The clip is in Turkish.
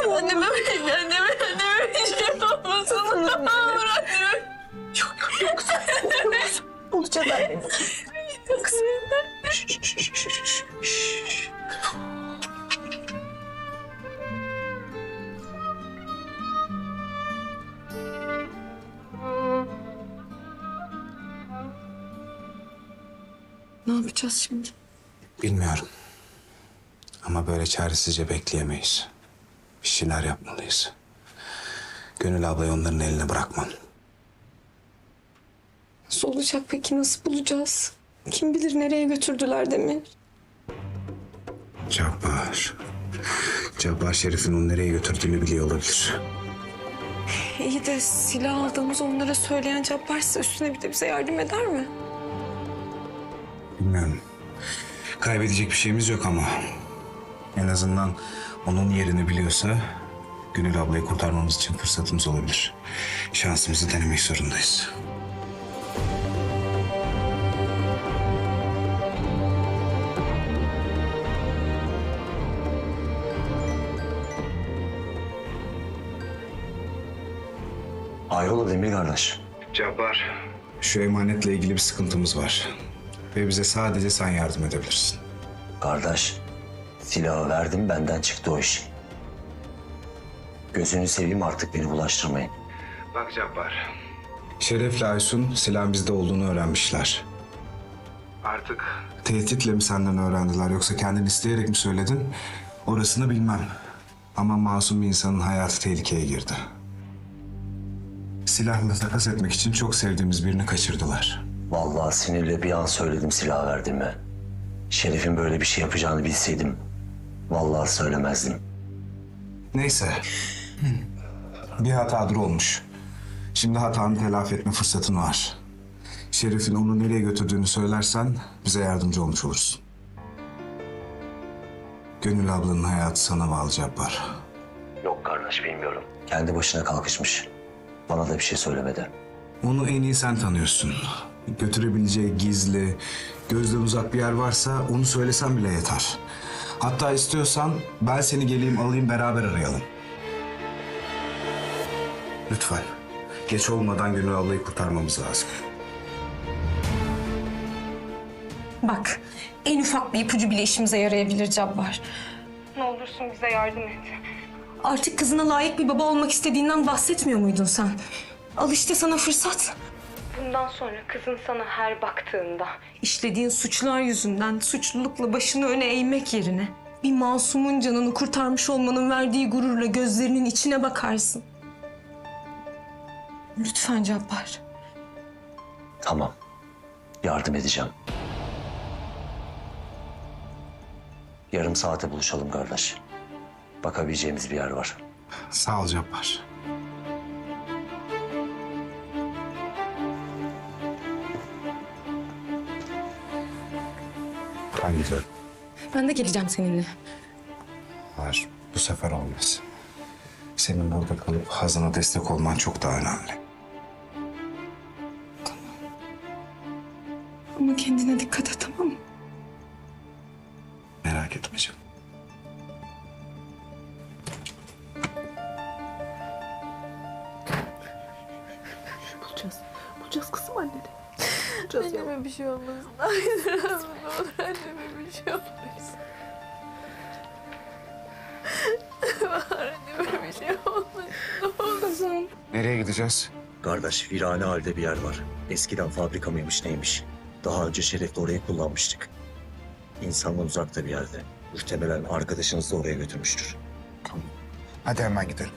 Anneme, anneme, anneme bir şey olmasın. Ne olur anneme. Yok yok yok. Bulacağız anneni. Kızım. Ne yapacağız şimdi? Bilmiyorum. Ama böyle çaresizce bekleyemeyiz. Bir şeyler yapmalıyız. Gönül ablayı onların eline bırakmam. Nasıl olacak peki? Nasıl bulacağız? Kim bilir nereye götürdüler Demir? Cabbar. Cabbar Şerif'in onu nereye götürdüğünü biliyor olabilir. İyi de silah aldığımız onlara söyleyen Cabbar'sa üstüne bir de bize yardım eder mi? Bilmiyorum. Kaybedecek bir şeyimiz yok ama. En azından onun yerini biliyorsa Gönül ablayı kurtarmamız için fırsatımız olabilir. Şansımızı denemek zorundayız. Hayrola Demir kardeş? Cabbar. Şu emanetle ilgili bir sıkıntımız var. Ve bize sadece sen yardım edebilirsin. Kardeş, silahı verdim benden çıktı o iş. Gözünü seveyim artık beni bulaştırmayın. Bak Cabbar. Şeref'le Aysun silahın bizde olduğunu öğrenmişler. Artık... Tehditle mi senden öğrendiler yoksa kendin isteyerek mi söyledin? Orasını bilmem. Ama masum bir insanın hayatı tehlikeye girdi. Silahla takas etmek için çok sevdiğimiz birini kaçırdılar. Vallahi sinirle bir an söyledim silah verdiğimi. Şerif'in böyle bir şey yapacağını bilseydim... ...vallahi söylemezdim. Neyse. Bir hatadır olmuş. Şimdi hatanı telafi etme fırsatın var. Şerif'in onu nereye götürdüğünü söylersen bize yardımcı olmuş olursun. Gönül ablanın hayatı sana bağlı Cabbar. Yok kardeş bilmiyorum. Kendi başına kalkışmış. Bana da bir şey söylemedi. Onu en iyi sen tanıyorsun. Götürebileceği gizli, gözden uzak bir yer varsa onu söylesen bile yeter. Hatta istiyorsan ben seni geleyim alayım beraber arayalım. Lütfen. Geç olmadan Gönül ablayı kurtarmamız lazım. Bak, en ufak bir ipucu bile işimize yarayabilir Cabbar. Ne olursun bize yardım et. Artık kızına layık bir baba olmak istediğinden bahsetmiyor muydun sen? Al işte sana fırsat. Bundan sonra kızın sana her baktığında... ...işlediğin suçlar yüzünden suçlulukla başını öne eğmek yerine... ...bir masumun canını kurtarmış olmanın verdiği gururla gözlerinin içine bakarsın. Lütfen Cabbar. Tamam. Yardım edeceğim. Yarım saate buluşalım kardeş. Bakabileceğimiz bir yer var. Sağ ol Cabbar. Ben gidiyorum. Ben de geleceğim seninle. Hayır, bu sefer olmaz. Senin burada kalıp Hazan'a destek olman çok daha önemli. Ama kendine dikkat et tamam mı? Merak etme canım. Bulacağız. Bulacağız kızım anneni. Bulacağız ya. Anneme bir şey olmasın. Hayır Nereye gideceğiz? Kardeş virane halde bir yer var. Eskiden fabrika mıymış neymiş. Daha önce Şeref'le orayı kullanmıştık. İnsandan uzakta bir yerde. Muhtemelen arkadaşınız da oraya götürmüştür. Hadi hemen gidelim.